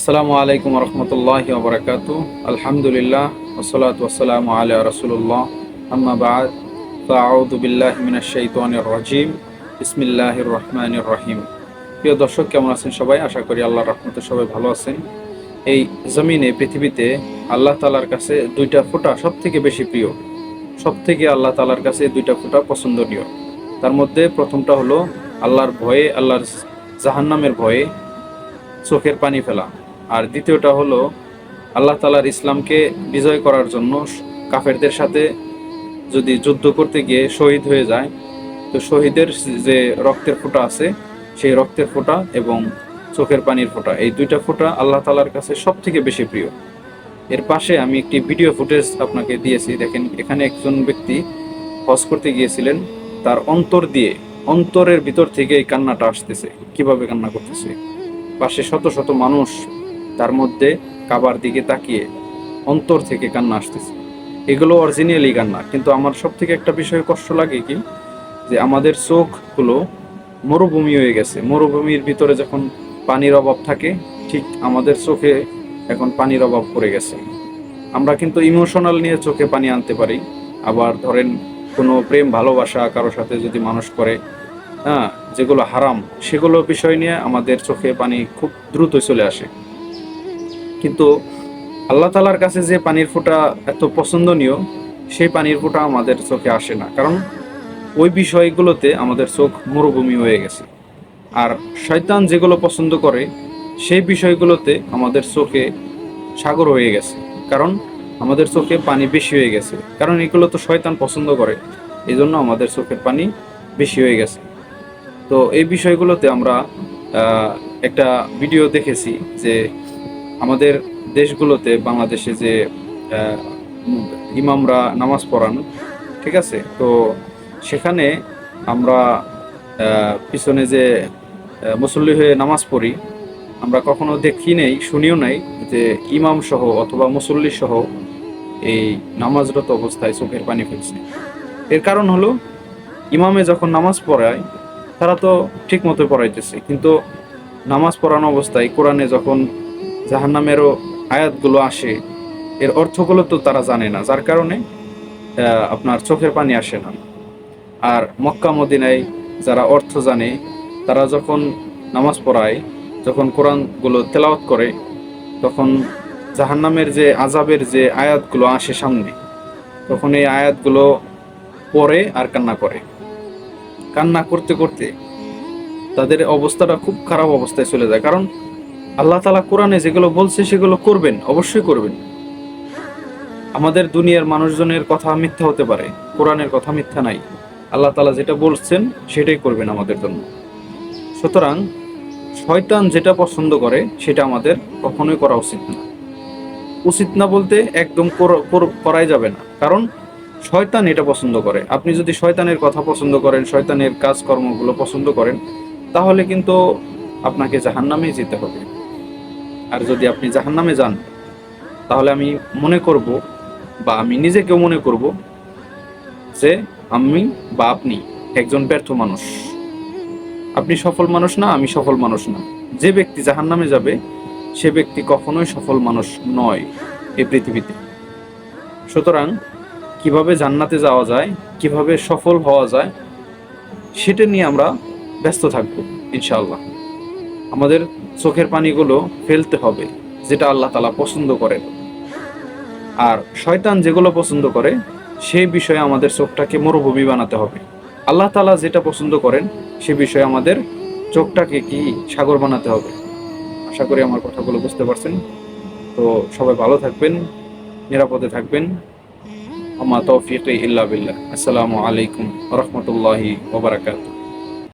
আসসালামু আলাইকুম রহমতুল্লাহ বরকাত আলহামদুলিল্লাহ, ওসলাত ওসালাম আলা রসুল্লাহ আম্মা বাদ ফাউদু বিল্লাহ মিনাশ শাইতানির রাজিম। বিসমিল্লাহির রহমানির রহিম। প্রিয় দর্শক, কেমন আছেন সবাই? আশা করি আল্লাহর রহমতে সবাই ভালো আছেন। এই জমিনে, পৃথিবীতে আল্লাহ তালার কাছে দুইটা ফোঁটা সব থেকে বেশি প্রিয়। সব থেকে আল্লাহ তালার কাছে দুইটা ফোঁটা পছন্দনীয়। তার মধ্যে প্রথমটা হলো আল্লাহর ভয়ে, আল্লাহর জাহান্নামের ভয়ে চোখের পানি ফেলা। আর দ্বিতীয়টা হলো আল্লাহ তালার ইসলামকে বিজয় করার জন্য কাফেরদের সাথে যদি যুদ্ধ করতে গিয়ে শহীদ হয়ে যায়, তো শহীদের যে রক্তের ফোঁটা আছে, সেই রক্তের ফোঁটা এবং চোখের পানির ফোঁটা, এই দুইটা ফোঁটা আল্লাহ তালার কাছে সব থেকে বেশি প্রিয়। এর পাশে আমি একটি ভিডিও ফুটেজ আপনাকে দিয়েছি, দেখেন এখানে একজন ব্যক্তি হজ করতে গিয়েছিলেন, তার অন্তর দিয়ে, অন্তরের ভিতর থেকে এই কান্নাটা আসতেছে, কীভাবে কান্না করতেছে। পাশে শত শত মানুষ তার মধ্যে কাবার দিকে তাকিয়ে অন্তর থেকে কান্না আসতেছে। এগুলো অরিজিনালি কান্না, কিন্তু আমার সব থেকে একটা বিষয়ে কষ্ট লাগে কি, যে আমাদের চোখগুলো মরুভূমি হয়ে গেছে। মরুভূমির ভিতরে যখন পানির অভাব থাকে, ঠিক আমাদের চোখে এখন পানির অভাব পড়ে গেছে। আমরা কিন্তু ইমোশনাল নিয়ে চোখে পানি আনতে পারি। আবার ধরেন কোনো প্রেম, ভালোবাসা কারোর সাথে যদি মানুষ করে হ্যাঁ যেগুলো হারাম, সেগুলো বিষয় নিয়ে আমাদের চোখে পানি খুব দ্রুত চলে আসে। কিন্তু আল্লাহ তালার কাছে যে পানির ফোঁটা এত পছন্দনীয়, সেই পানির ফোঁটা আমাদের চোখে আসে না। কারণ ওই বিষয়গুলোতে আমাদের চোখ মরুভূমি হয়ে গেছে। আর শয়তান যেগুলো পছন্দ করে, সেই বিষয়গুলোতে আমাদের চোখে সাগর হয়ে গেছে। কারণ আমাদের চোখে পানি বেশি হয়ে গেছে। কারণ এগুলো তো শয়তান পছন্দ করে। এই জন্য আমাদের চোখের পানি বেশি হয়ে গেছে। তো এই বিষয়গুলোতে আমরা একটা ভিডিও দেখেছি যে আমাদের দেশগুলোতে, বাংলাদেশে যে ইমামরা নামাজ পড়ান, ঠিক আছে? তো সেখানে আমরা পিছনে যে মুসল্লি হয়ে নামাজ পড়ি, আমরা কখনো দেখি নেই, শুনিও নাই যে ইমাম সহ অথবা মুসল্লি সহ এই নামাজরত অবস্থায় চোখের পানি ফেলছে। এর কারণ হলো, ইমামে যখন নামাজ পড়ায়, তারা তো ঠিক মতো পড়াইতেছে, কিন্তু নামাজ পড়ানো অবস্থায় কোরআনে যখন জাহান্নামেরও আয়াতগুলো আসে। এর অর্থগুলো তো তারা জানে না, যার কারণে আপনার চোখের পানি আসে না। আর মক্কা মদিনায় যারা অর্থ জানে, তারা যখন নামাজ পড়ায়, যখন কোরআনগুলো তেলাওয়াত করে, তখন জাহান্নামের যে আজাবের যে আয়াতগুলো আসে সামনে, তখন এই আয়াতগুলো পড়ে আর কান্না করে। কান্না করতে করতে তাদের অবস্থাটা খুব খারাপ অবস্থায় চলে যায়। কারণ আল্লাহ তালা কোরআনে যেগুলো বলছে সেগুলো করবেন, অবশ্যই করবেন। আমাদের দুনিয়ার মানুষজনের কথা মিথ্যা হতে পারে, কোরআনের কথা মিথ্যা নাই। আল্লাহ তালা যেটা বলছেন সেটাই করবেন আমাদের জন্য। সুতরাং শয়তান যেটা পছন্দ করে সেটা আমাদের কখনোই করা উচিত না। উচিত না বলতে একদম কর- কর- করাই যাবে না। কারণ শয়তান এটা পছন্দ করে। আপনি যদি শয়তানের কথা পছন্দ করেন, শয়তানের কাজকর্মগুলো পছন্দ করেন, তাহলে কিন্তু আপনাকে জাহান্নামেই যেতে হবে। আর যদি আপনি জাহান্নামে যান, তাহলে আমি মনে করব বা আমি নিজেকেও মনে করব যে আমি বা আপনি একজন ব্যর্থ মানুষ। আপনি সফল মানুষ না, আমি সফল মানুষ না। যে ব্যক্তি জাহান্নামে যাবে, সে ব্যক্তি কখনোই সফল মানুষ নয় এ পৃথিবীতে। সুতরাং কীভাবে জান্নাতে যাওয়া যায়, কীভাবে সফল হওয়া যায়, সেটা নিয়ে আমরা ব্যস্ত থাকব, ইনশাআল্লাহ। আমাদের চোখের পানিগুলো ফেলতে হবে, যেটা আল্লাহ তালা পছন্দ করেন। আর শয়তান যেগুলো পছন্দ করে, সেই বিষয়ে আমাদের চোখটাকে মরুভূমি বানাতে হবে। আল্লাহ তালা যেটা পছন্দ করেন, সে বিষয়ে আমাদের চোখটাকে কি সাগর বানাতে হবে। আশা করি আমার কথাগুলো বুঝতে পারছেন। তো সবাই ভালো থাকবেন, নিরাপদে থাকবেন। আমা তৌফিক ইল্লা বিল্লাহ। আসসালামু আলাইকুম রহমতুল্লাহি ওবরাকাতুহ